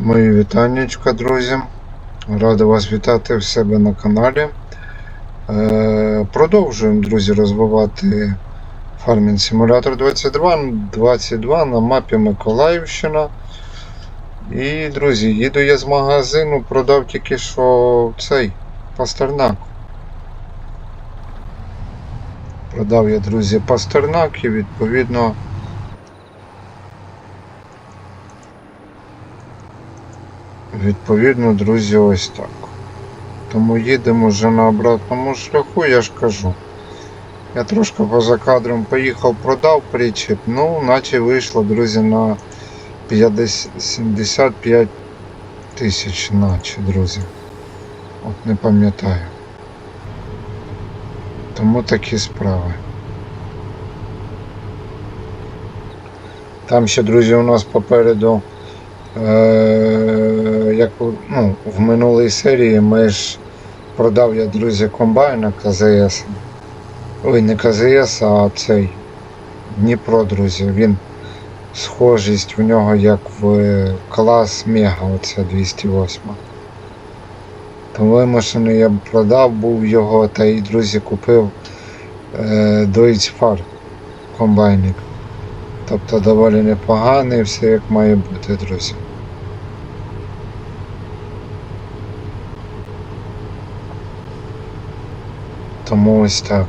Мої вітаннячка, друзі. Радий вас вітати в себе на каналі. Е, продовжуємо, друзі, розвивати Simulator 22, 22 на мапі Миколаївщина. І, друзі, їду я з магазину, продав тільки що цей пастернак. Продав я, друзі, пастернак і відповідно. Відповідно, друзі, ось так. Тому їдемо вже на обратному шляху, я ж кажу. Я трошки поза кадром поїхав, продав причіп, ну, наче вийшло, друзі, на 50, 75 тисяч, наче, друзі. От не пам'ятаю. Тому такі справи. Там ще, друзі, у нас попереду. Е, як у- ну, в минулій серії ми ж продав я, друзі, комбайна КЗС. Ой, не КЗС, а цей Дніпро, друзі. Він схожість в нього як в клас Мега, оця 208. Тому вимушений я продав був його та й, друзі, купив е, Deutz комбайник. Тобто доволі непоганий, все як має бути, друзі. Тому ось так.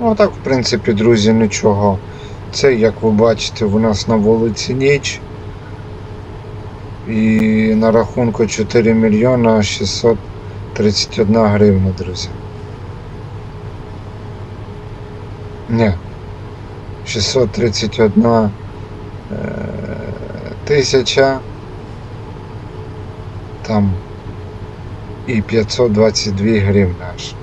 Ну так, в принципі, друзі, нічого. Це, як ви бачите, у нас на вулиці ніч. І на рахунку 4 мільйона 631 гривна, друзі. Ні. 631 е, тисяча. Там і 522 гривни аж.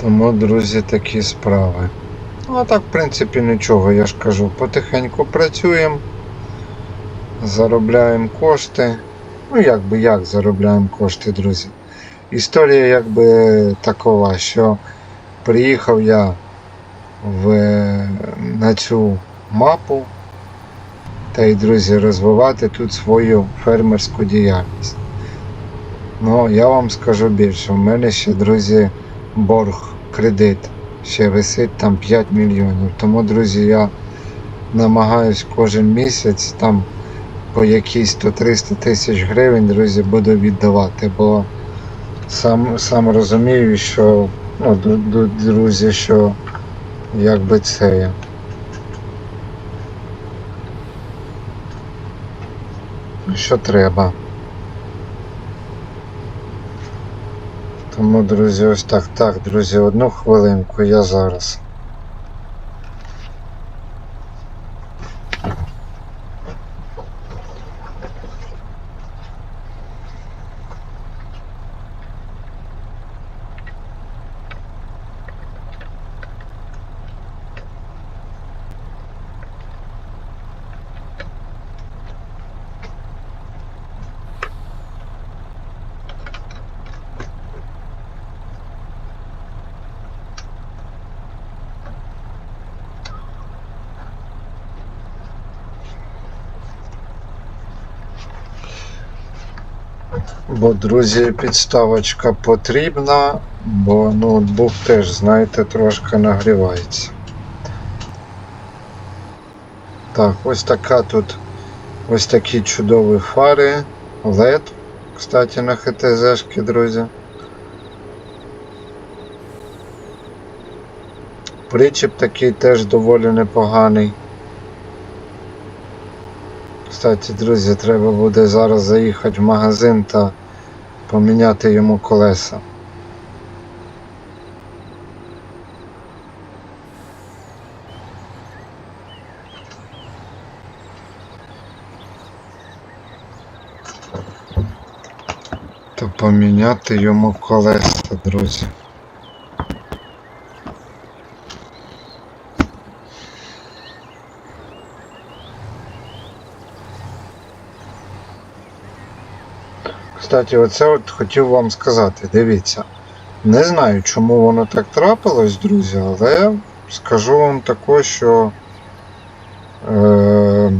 Тому, друзі, такі справи. Ну, а так, в принципі, нічого, я ж кажу, потихеньку працюємо, заробляємо кошти. Ну, як би як заробляємо кошти, друзі. Історія якби такова, що приїхав я в, на цю мапу та й, друзі, розвивати тут свою фермерську діяльність. Ну, я вам скажу більше, в мене ще, друзі, борг, кредит ще висить там 5 мільйонів. Тому, друзі, я намагаюсь кожен місяць там по якісь 100-300 тисяч гривень, друзі, буду віддавати, бо сам, сам розумію, що, ну, друзі, що якби це. Що треба. Тому, друзі, ось так. Так, друзі, одну хвилинку, я зараз. Бо, друзі, підставочка потрібна, бо ноутбук теж, знаєте, трошки нагрівається. Так, ось така тут ось такі чудові фари. LED, кстати, на ХТЗшки, друзі. Причіп такий теж доволі непоганий. Кстати, друзі, треба буде зараз заїхати в магазин та поміняти йому колеса. То поміняти йому колеса, друзі. Кстати, оце от хотів вам сказати, дивіться. Не знаю, чому воно так трапилось, друзі, але скажу вам також, що е,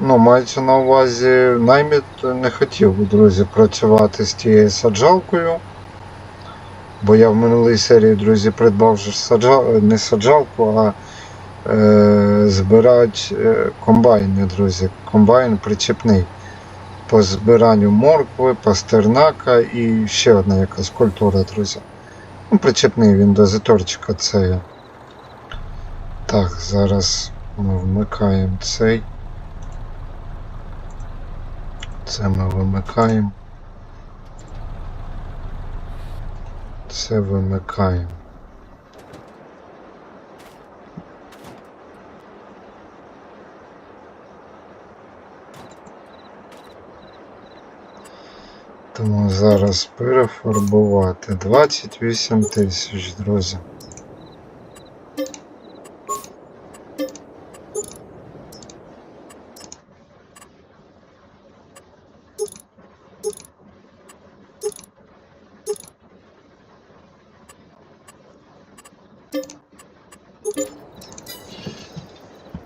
ну, мається на увазі, найміт не хотів, друзі, працювати з тією саджалкою. Бо я в минулій серії, друзі, придбав же саджал... не саджалку, а е, збирати е, комбайни, друзі. Комбайн причепний. По збиранню моркви, пастернака і ще одна якась культура, друзі. Ну, причепний він до заторчика це. Так, зараз ми вмикаємо цей. Це ми вимикаємо. Це вимикаємо. Тому зараз перефарбувати 28 тисяч, друзі.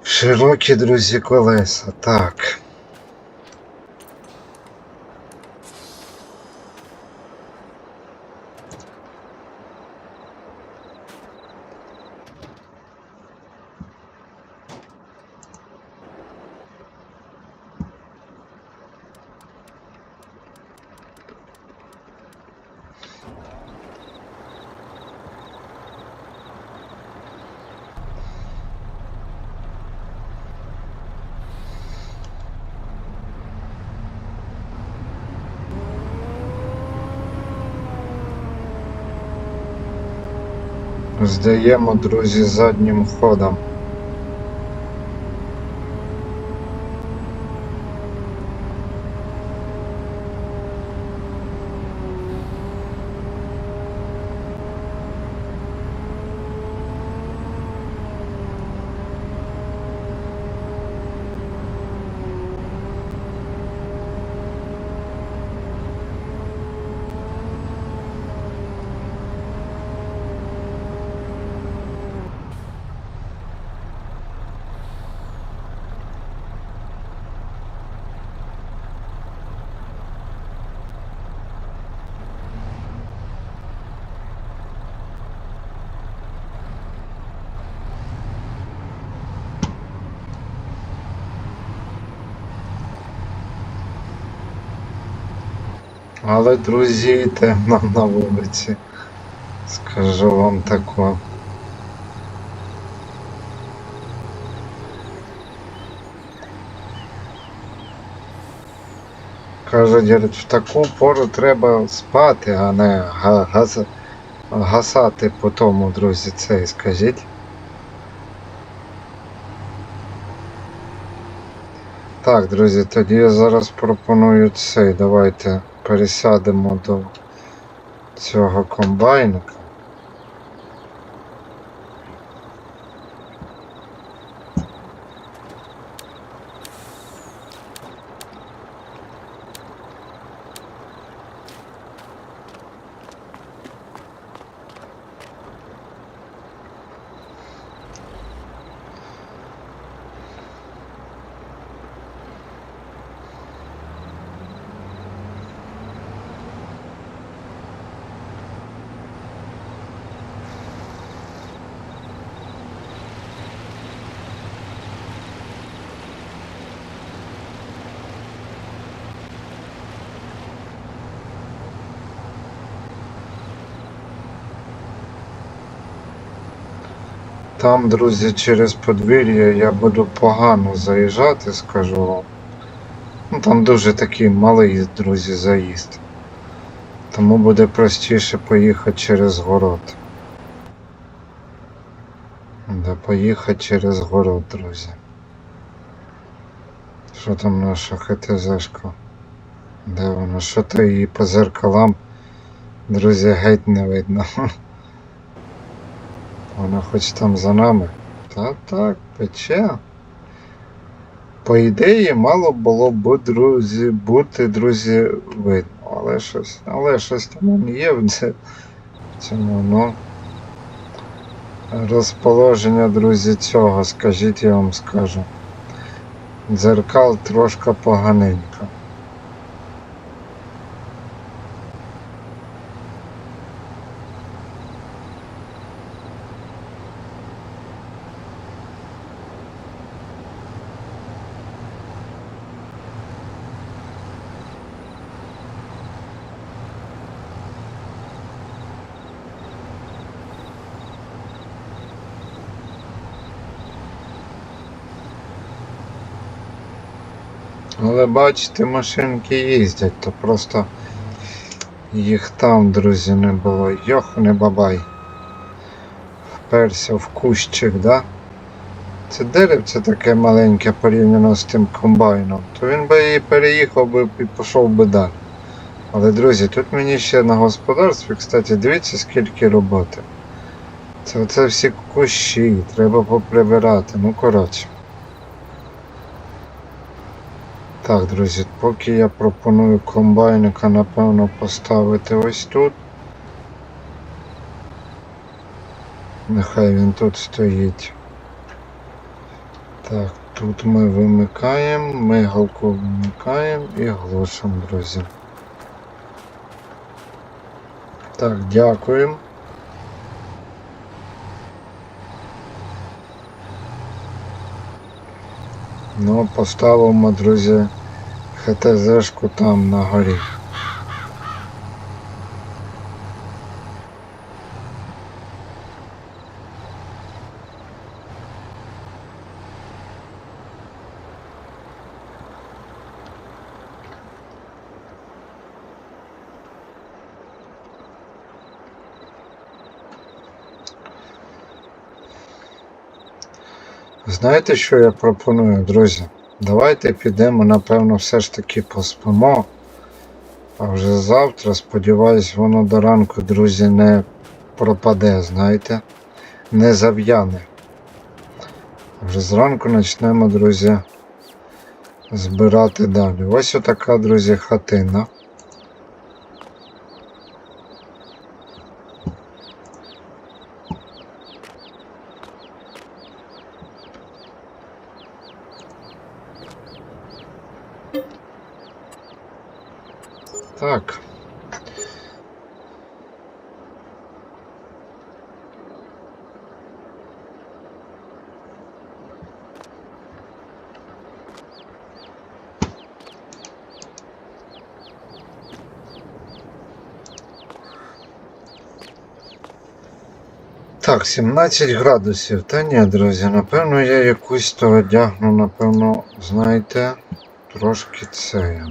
Широкі, друзі, колеса. Так. Здаємо, друзі, заднім ходом. Але, друзі, темно на вулиці. Скажу вам тако. Кажуть, в таку пору треба спати, а не га- гас- гасати по тому, друзі, цей, скажіть. Так, друзі, тоді я зараз пропоную цей. Давайте пересядемо до цього комбайника. Там, друзі, через подвір'я я буду погано заїжджати, скажу вам. Ну, там дуже такий малий, друзі, заїзд. Тому буде простіше поїхати через город. Да, поїхати через город, друзі. Що там наша ХТЗшка? Де вона? Що то її по зеркалам, друзі, геть не видно. Вона хоч там за нами. Та так, пече. По ідеї, мало було б друзі, бути, друзі, видно. Але щось, але щось там є в цьому, ну. Розположення, друзі, цього, скажіть, я вам скажу. Дзеркал трошки поганенько. Але бачите, машинки їздять, то просто їх там, друзі, не було. Йох, не бабай. Вперся в кущик, да? Це деревце таке маленьке порівняно з тим комбайном, то він би і переїхав би і пішов би далі. Але, друзі, тут мені ще на господарстві, кстати, дивіться, скільки роботи. Це оце всі кущі, треба поприбирати. Ну, коротше. Так, друзі, поки я пропоную комбайника, напевно, поставити ось тут. Нехай він тут стоїть. Так, тут ми вимикаємо, мигалку вимикаємо і глушимо, друзі. Так, дякуємо. Ну, поставимо, друзі, ХТЗшку там на горі. Знаєте, що я пропоную, друзі? Давайте підемо, напевно, все ж таки поспимо. А вже завтра, сподіваюсь, воно до ранку, друзі, не пропаде, знаєте, не зав'яне. Вже зранку почнемо, друзі, збирати далі. Ось отака, друзі, хатина. Так. Так, 17 градусів. Та ні, друзі, напевно, я якусь то одягну, напевно, знаєте, трошки це.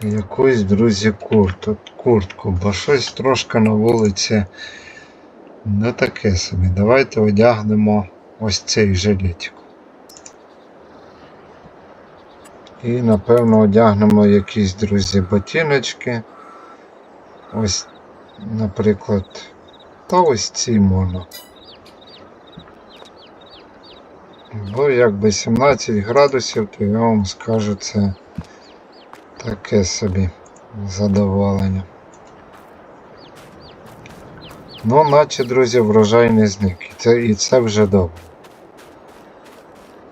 Якусь, друзі, курту, куртку, бо щось трошки на вулиці не таке собі. Давайте одягнемо ось цей жилетик. І напевно одягнемо якісь, друзі, ботиночки. Ось, наприклад, та ось ці можна. Бо якби 17 градусів, то я вам скажу це таке собі задоволення. Ну, наче, друзі, врожай не зник. І це, і це вже добре.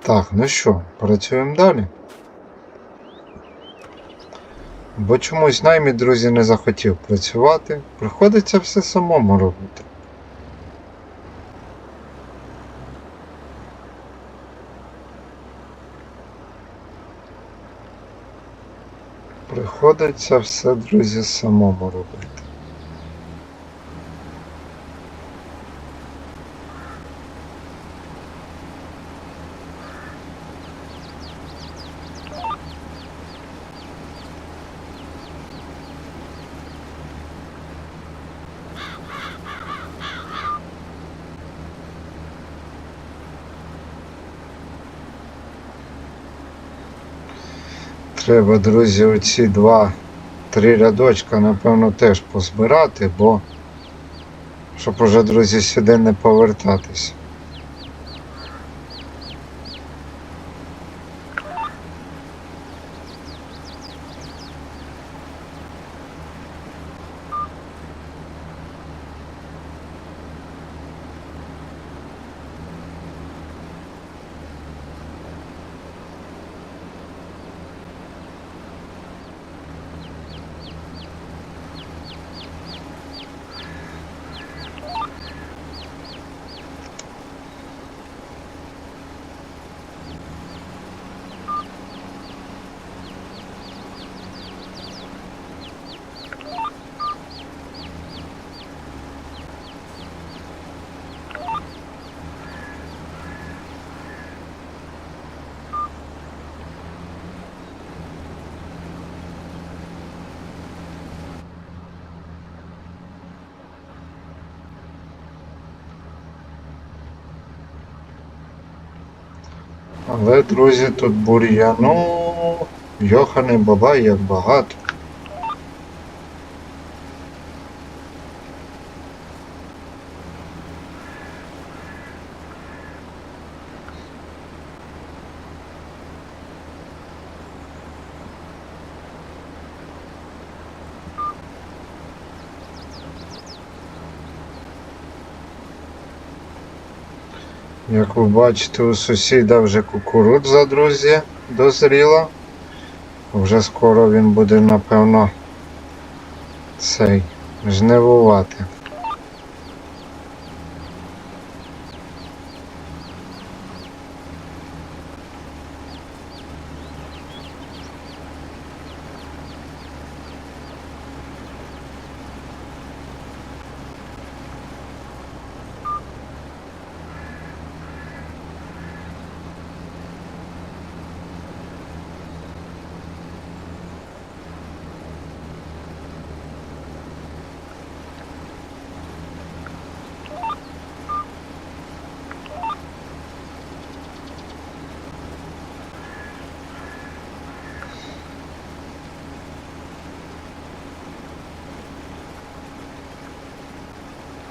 Так, ну що, працюємо далі. Бо чомусь наймі, друзі, не захотів працювати. Приходиться все самому робити. Приходиться все, друзі, самому робити. Треба, друзі, оці два, три рядочка, напевно, теж позбирати, бо щоб уже, друзі, сюди не повертатись. Але, друзі, тут бур'яну. Йохани бабай, як багато. Як ви бачите, у сусіда вже кукурудза, друзі, дозріла. Вже скоро він буде, напевно, цей жнивувати.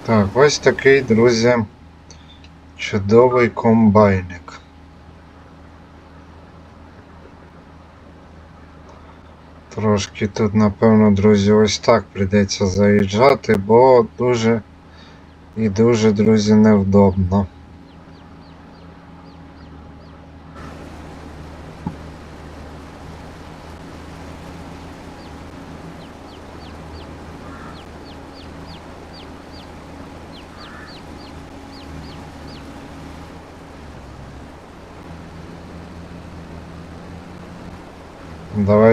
Так, ось такий, друзі, чудовий комбайник. Трошки тут, напевно, друзі, ось так прийдеться заїжджати, бо дуже і дуже, друзі, невдобно.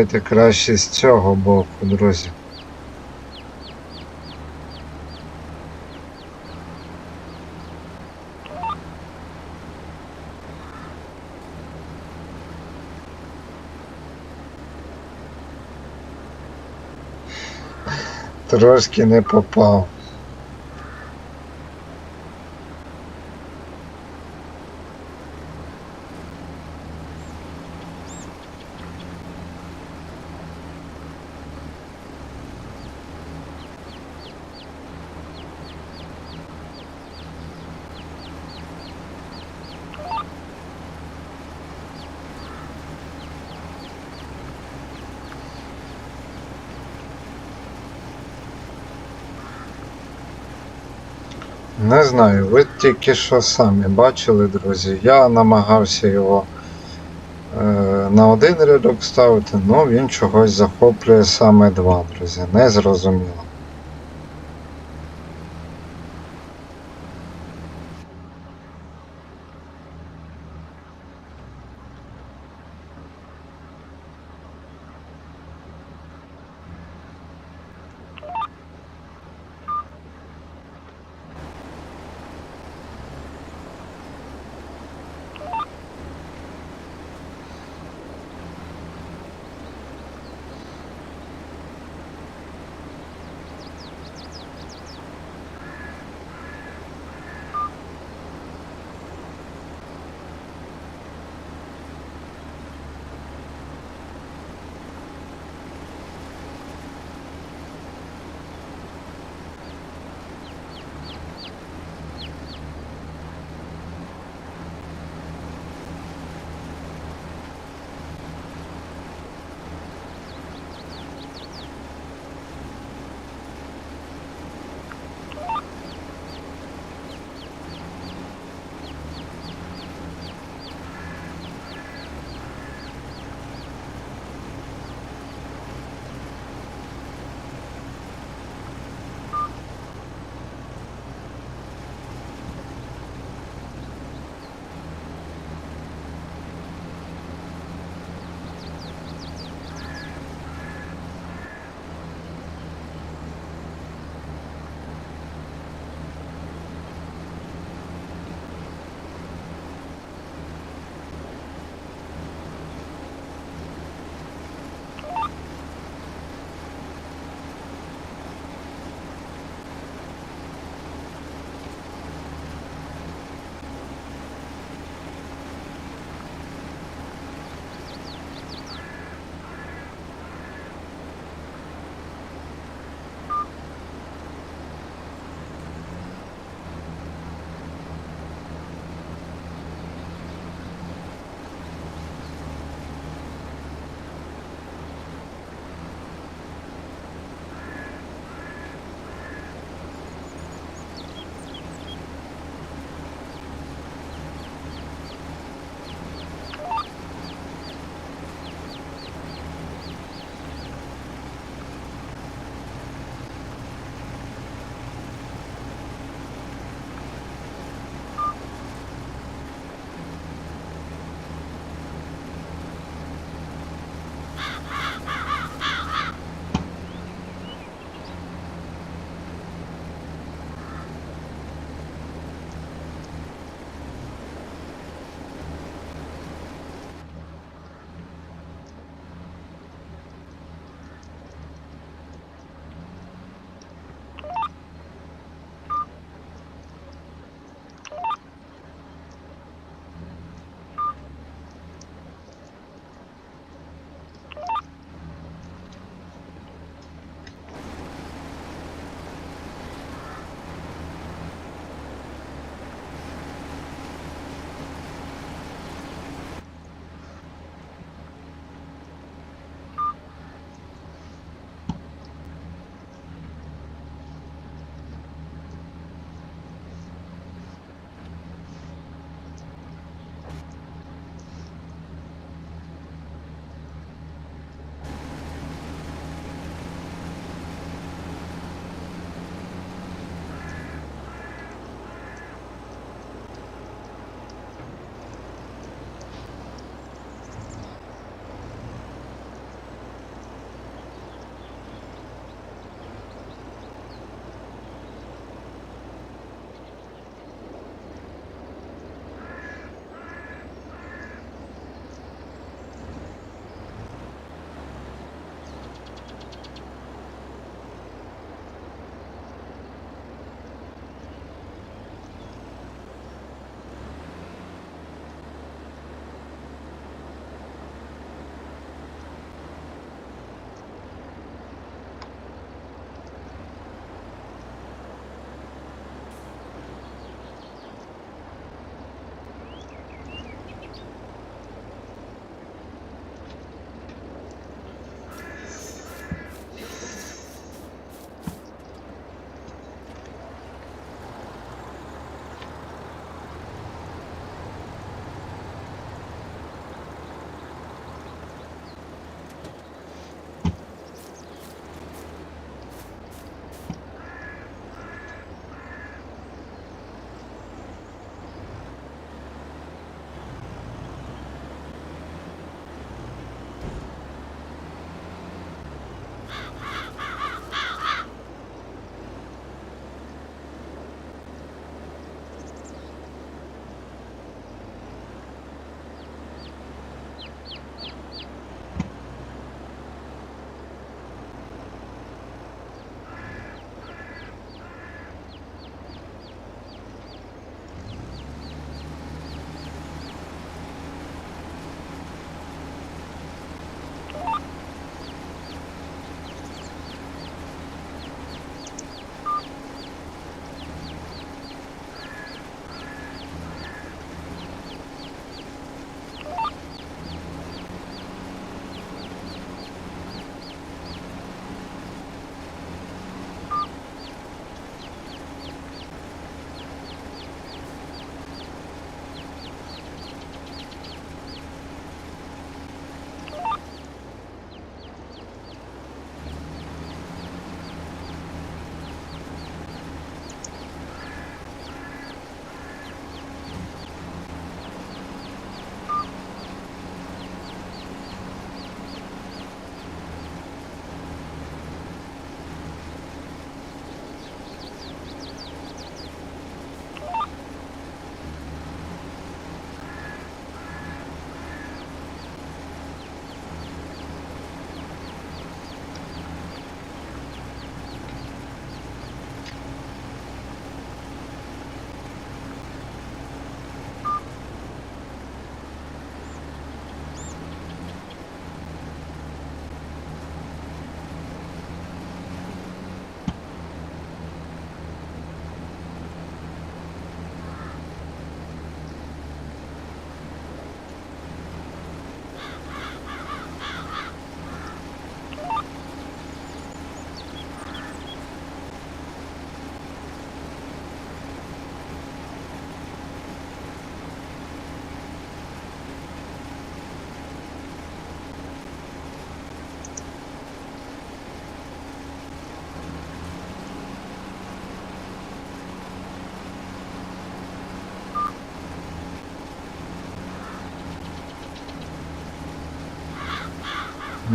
Давайте краще з цього боку, друзі. Трошки не попав. Не знаю, ви тільки що самі бачили, друзі. Я намагався його е, на один рядок ставити, але він чогось захоплює саме два, друзі. Не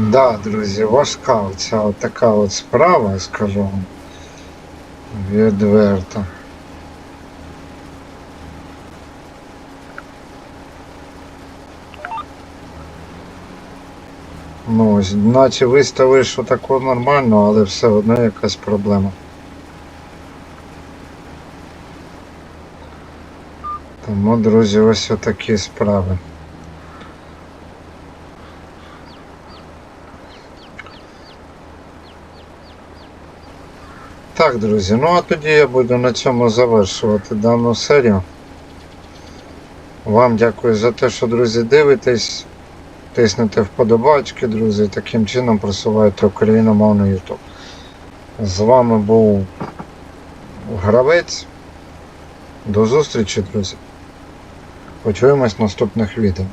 Да, друзі, важка оця така от справа, скажу вам. Відверто. Ну, ось, наче виставили, що таке нормально, але все одно якась проблема. Тому, друзі, ось отакі справи. Так, друзі, ну а тоді я буду на цьому завершувати дану серію. Вам дякую за те, що, друзі, дивитесь. Тиснете вподобачки, друзі, таким чином просуваєте україномовний YouTube. З вами був Гравець. До зустрічі, друзі. Почуємось в наступних відео.